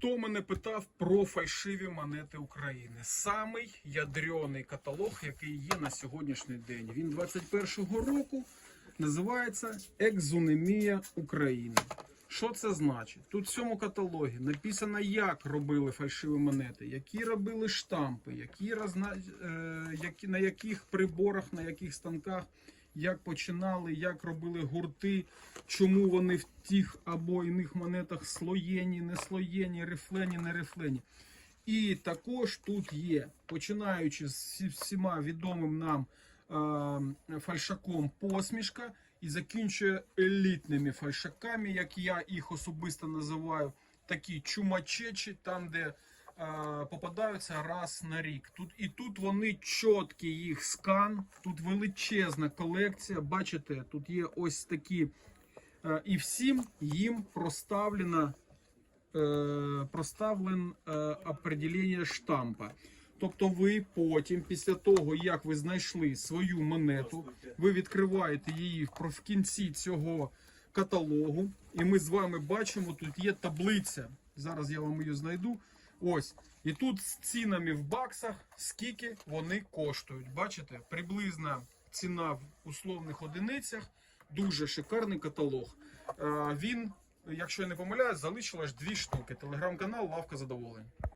Хто мене питав про фальшиві монети України? Самий ядрений каталог, який є на сьогоднішній день. Він 21-го року називається Екзунемія України. Що це значить? Тут в цьому каталогі написано, як робили фальшиві монети, які робили штампи, які, розна... е, які на яких приборах, на яких станках, як починали, як робили гурти, чому вони в тих або іних монетах слоєні, не слоєні, рифлені, не рифлені. І також тут є, починаючи з всіма відомим нам е, фальшаком посмішка і закінчує елітними фальшаками, як я їх особисто називаю, такі чумачечі, там, де попадаються раз на рік. Тут і тут вони чіткі, їх скан, тут величезна колекція. Бачите, тут є ось такі. Е, і всім їм проставлено е, проставлен е, определення штампа. Тобто ви потім, після того, як ви знайшли свою монету, ви відкриваєте її в кінці цього каталогу, і ми з вами бачимо, тут є таблиця. Зараз я вам її знайду. Ось. І тут з цінами в баксах, скільки вони коштують. Бачите, приблизна ціна в условних одиницях. Дуже шикарний каталог. Е, Він, якщо я не помиляюсь, залишилось дві штуки. Телеграм-канал Лавка задоволень.